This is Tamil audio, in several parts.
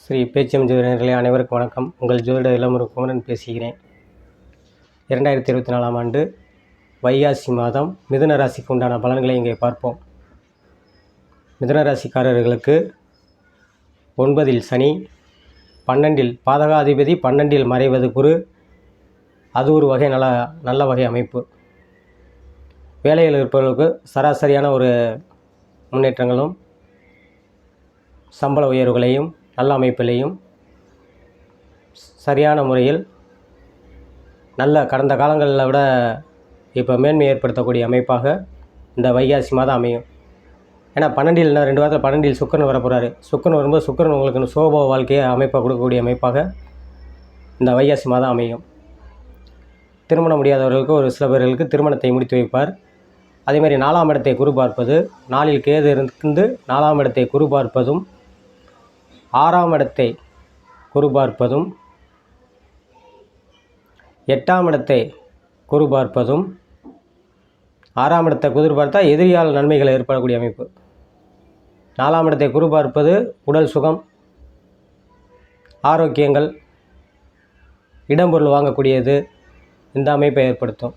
ஸ்ரீ பேச்சியம் ஜோதிடர்களே அனைவருக்கும் வணக்கம். உங்கள் ஜோதிட இளமுரு குமரன் பேசுகிறேன். இரண்டாயிரத்தி இருபத்தி நாலாம் ஆண்டு வைகாசி மாதம் மிதுன ராசிக்கு உண்டான பலன்களை இங்கே பார்ப்போம். மிதுன ராசிக்காரர்களுக்கு ஒன்பதில் சனி பன்னெண்டில் பாதகாதிபதி பன்னெண்டில் மறைவது குரு. அது ஒரு வகை நல்ல நல்ல வகை அமைப்பு. வேலையில் இருப்பவர்களுக்கு சராசரியான ஒரு முன்னேற்றங்களும் சம்பள உயர்வுகளையும் நல்ல அமைப்பிலையும் சரியான முறையில் நல்ல கடந்த காலங்களில் விட இப்போ மேன்மை ஏற்படுத்தக்கூடிய அமைப்பாக இந்த வைகாசி மாதம் அமையும். ஏன்னா பன்னெண்டில் ரெண்டு வாரத்தில் பன்னெண்டில் சுக்கரன் வர போகிறாரு சுக்கரன் வரும்போது சுக்கரன் உங்களுக்கு சோப வாழ்க்கையை அமைப்பை கொடுக்கக்கூடிய அமைப்பாக இந்த வைகாசி மாதம் அமையும். திருமணம் முடியாதவர்களுக்கு ஒரு சில பேர்களுக்கு திருமணத்தை முடித்து வைப்பார். அதேமாதிரி நாலாம் இடத்தை குரு பார்ப்பது நாளில் கேது இருந்து நாலாம் இடத்தை குரு பார்ப்பதும் ஆறாம் இடத்தை குரு பார்ப்பதும் எட்டாம் இடத்தை குரு பார்ப்பதும் ஆறாம் இடத்தை குதிர்பார்த்தால் பார்த்தா எதிரியால் நன்மைகள் ஏற்படக்கூடிய அமைப்பு. நாலாம் இடத்தை குரு பார்ப்பது உடல் சுகம் ஆரோக்கியங்கள் இடம்பொருள் வாங்கக்கூடியது இந்த அமைப்பை ஏற்படுத்தும்.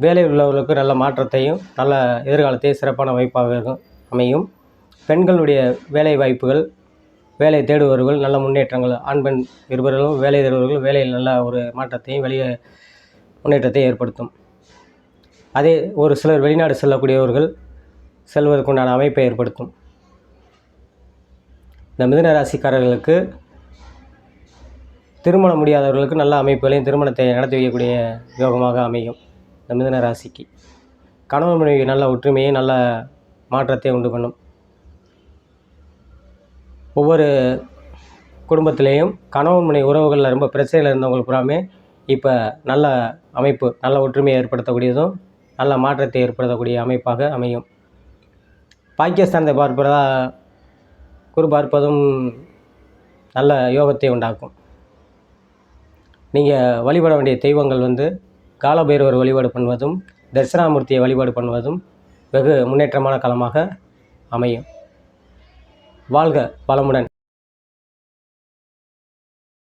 வேலையில் உள்ளவர்களுக்கு நல்ல மாற்றத்தையும் நல்ல எதிர்காலத்தையும் சிறப்பான வாய்ப்பாக அமையும். பெண்களுடைய வேலை வாய்ப்புகள் வேலை தேடுபவர்கள் நல்ல முன்னேற்றங்கள் ஆண் பெண் இருவர்களும் வேலை தேடுபவர்கள் வேலையில் நல்ல ஒரு மாற்றத்தையும் வெளியே முன்னேற்றத்தையும் ஏற்படுத்தும். அதே ஒரு சிலர் வெளிநாடு செல்லக்கூடியவர்கள் செல்வதற்குண்டான அமைப்பை ஏற்படுத்தும். இந்த மிதுன ராசிக்காரர்களுக்கு திருமணம் முடியாதவர்களுக்கு நல்ல அமைப்புகளையும் திருமணத்தை நடத்தி வைக்கக்கூடிய யோகமாக அமையும் இந்த மிதுன ராசிக்கு. கணவன் மனைவி நல்ல ஒற்றுமையை நல்ல மாற்றத்தை உண்டு பண்ணும். ஒவ்வொரு குடும்பத்துலேயும் கணவன் மனை உறவுகளில் ரொம்ப பிரச்சனையில் இருந்தவங்களுக்கு பூராமே இப்போ நல்ல அமைப்பு நல்ல ஒற்றுமையை ஏற்படுத்தக்கூடியதும் நல்ல மாற்றத்தை ஏற்படுத்தக்கூடிய அமைப்பாக அமையும். பாகிஸ்தானத்தை பார்ப்பதா குரு பார்ப்பதும் நல்ல யோகத்தை உண்டாக்கும். நீங்கள் வழிபட வேண்டிய தெய்வங்கள் வந்து காலபைரவர் வழிபாடு பண்ணுவதும் தட்சிணாமூர்த்தியை வழிபாடு பண்ணுவதும் வெகு முன்னேற்றமான காலமாக அமையும். வாழ்க வளமுடன்.